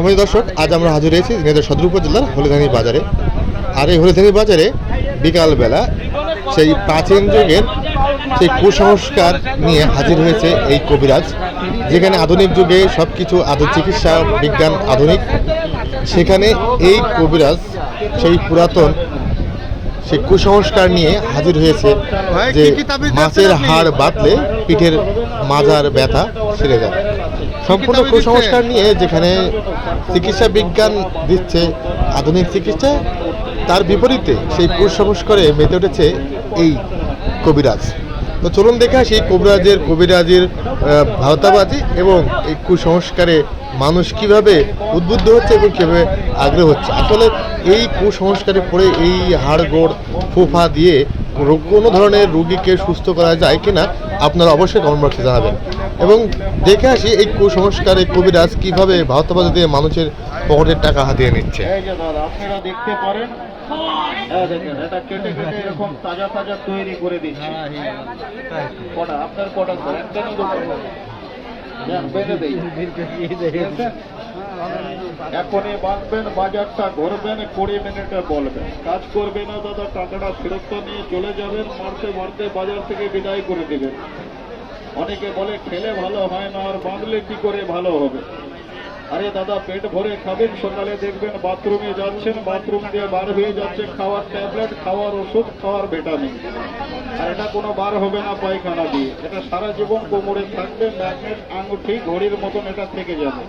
সময় দর্শক আজ আমরা হাজির হয়েছি ঝিনাইদহ সদর উপজেলার হলিধানি বাজারে। আর এই হলিধানি বাজারে বিকালবেলা সেই প্রাচীন যুগের সেই কুসংস্কার নিয়ে হাজির হয়েছে এই কবিরাজ যেখানে আধুনিক যুগে সব কিছু আধুনিক চিকিৎসা বিজ্ঞান আধুনিক। সেখানে এই কবিরাজ সেই পুরাতন সেই কুসংস্কার নিয়ে হাজির হয়েছে যে মাছের হাড় বাতলে পিঠের মাজার ব্যথা সেরে যায়। সম্পূর্ণ কুসংস্কার নিয়ে যেখানে চিকিৎসা বিজ্ঞান দিচ্ছে আধুনিক চিকিৎসা তার বিপরীতে সেই কুসংস্কারে মেতে উঠেছে এই কবিরাজ। তো চলুন দেখে আসি কবিরাজের কবিরাজের আহ, ভাওতাবাজি এবং এই কুসংস্কারে মানুষ কীভাবে উদ্বুদ্ধ হচ্ছে এবং কীভাবে আগ্রহ হচ্ছে। আসলে এই কুসংস্কারে পড়ে এই হাড়গোড় ফুফা দিয়ে কোনো ধরনের রুগীকে সুস্থ করা যায় কিনা আপনারা অবশ্যই কমেন্ট বক্সে জানাবেন। এবং দেখে আসি এই কুসংস্কারে কবিরাজ কীভাবে ভাওতাবাজি দিয়ে মানুষের পকেটের টাকা হাতিয়ে নিচ্ছে। এই যে দাদা আপনারা দেখতে পারেন এটা কেটে কেটে এরকম তাজা তাজা তৈরি করে দিচ্ছে। কটা? আপনার কটা স্যার একটাই তো দেন, বেঁধে দেই। এখনই বাঁধবেন, বাজারটা ঘুরবেন, কুড়ি মিনিটে বলবেন। কাজ করবে না দাদা, টাকাটা ফেরত নিয়ে চলে যাবেন, মারতে মারতে বাজার থেকে বিদায় করে দেবেন। অনেকে বলে, খেলে ভালো হয় না, আর বাঁধলে কি করে ভালো হবে? আরে দাদা, পেট ভরে খাবেন, সকালে দেখবেন বাথরুমে যাচ্ছেন, বাথরুম দিয়ে বার হয়ে যাচ্ছে, খাওয়ার ট্যাবলেট, খাওয়ার ওষুধ, খাওয়ার ভিটামিন। আর এটা কোনো বার হবে না পায়খানা দিয়ে। এটা সারা জীবন কোমরে থাকবে, ম্যাগনেট, আঙুঠি, ঘড়ির মতন এটা থেকে যাবে।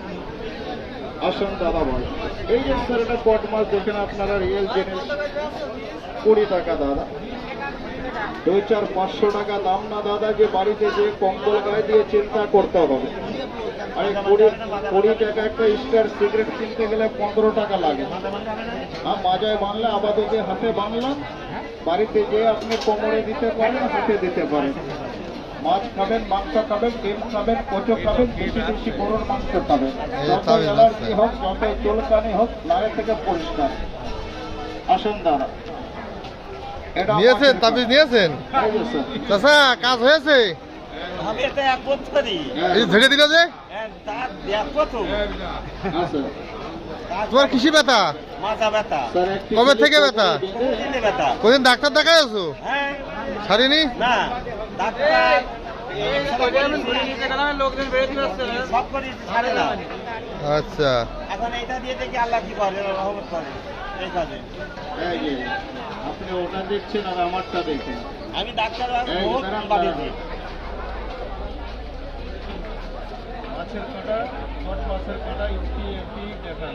আসুন দাদা বল। এই যে স্যার এটা কট মাছ দেখেন আপনারা রিয়েল জিনিস। কুড়ি টাকা দাদা। দুই চার পাঁচশো টাকা দাম না দাদা, যে বাড়িতে যে কম্বল গায়ে দিয়ে চিন্তা করতে হবে। আর কুড়ি কুড়ি একটা স্টার কিনতে গেলে পনেরো টাকা লাগে। আর বানলে, আপাতত হাতে বাড়িতে আপনি কোমরে দিতে পারেন, হাতে দিতে পারেন। মাছ খাবেন মাংস খাবেন ডিম খাবেন কচু খাবেন বেশি বেশি গরুর মাংস খাবেন। যত অ্যালার্জি হোক যত চুলকানি হোক নাড়ে থেকে পরিষ্কার। আসুন এটা নিয়েছেন তাবিজ নিয়েছেন। চাষা কাজ হয়েছে? ঝেড়ে দিল যে? হ্যাঁ, স্যার। তোমার কৃষি ব্যথা? কবে থেকে ব্যথা? কোনদিন ডাক্তার দেখাই আছো? হ্যাঁ। ছাড়িনি? না। আচ্ছা। এখন এটা দিয়ে দেখি আল্লাহ কি করে আপনি ওটা দেখছেন আর আমারটা দেখেন আমি ডাক্তার বাড়িতে মাছের কাটা মাছের কাটা ইউপি এপি দেখান